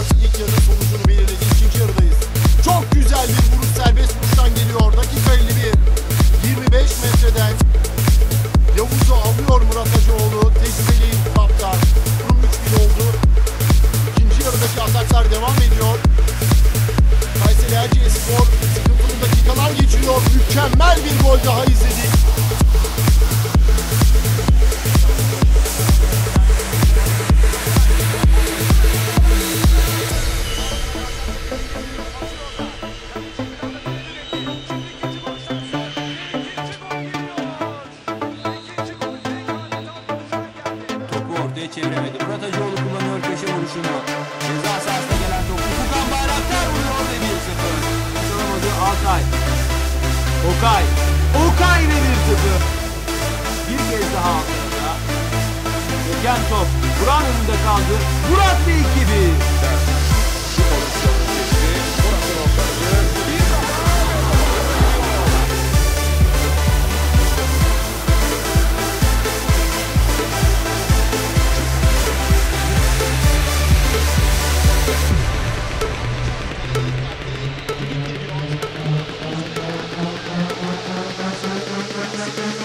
Okan ilk yarının sonucunu belirledi. İkinci yarıdayız. Çok güzel bir vuruş serbest vuruştan geliyor. Dakika 51. 25 metreden Yavuz'u alıyor Murat Hacıoğlu. Tecrübeli kaptan. Durum 3-1 oldu. İkinci yarıdaki ataklar devam ediyor. Kayseri Erciyesspor sıkıntılı dakikalar geçiriyor. Mükemmel bir gol daha izledik. Çeviremedi. Murat Hacıoğlu kullanıyor köşe vuruşunu. Ceza sahasına gelen topu Furkan Bayraktar vuruyor ve 1-0. Kazanamadı Altay. Okay. Okay ve 1-0. Bir kez daha Altay'da. Gökhan top. Burak'ın önünde kaldı. Burak ve 2-1.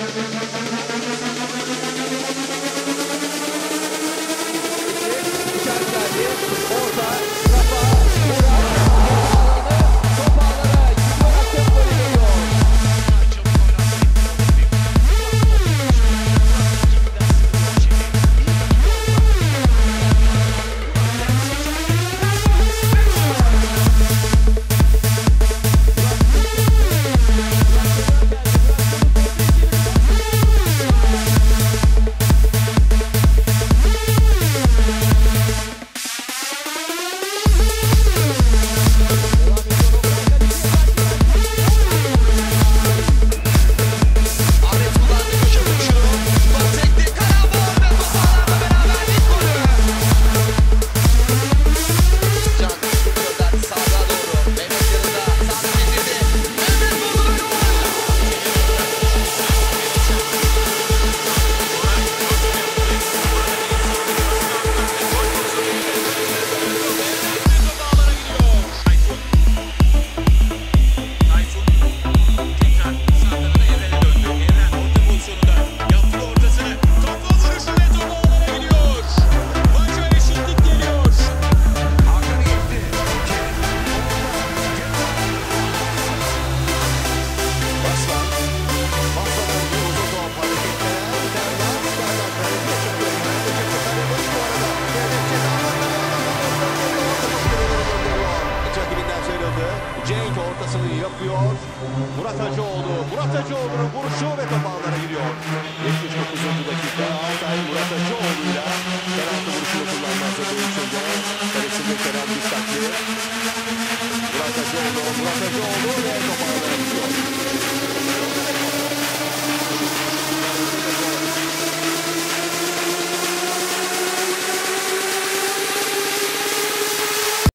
Música yapıyor. Murat Hacıoğlu. Murat Hacıoğlu'nun vuruşu ve top ağlara giriyor. 79. dakika. Altay Murat Hacıoğlu'yla penaltı vuruşunu kullanma hazırlığı içinde. Kalesinde Kerem Bistaklı. Murat Hacıoğlu. Murat Hacıoğlu ve top ağlara.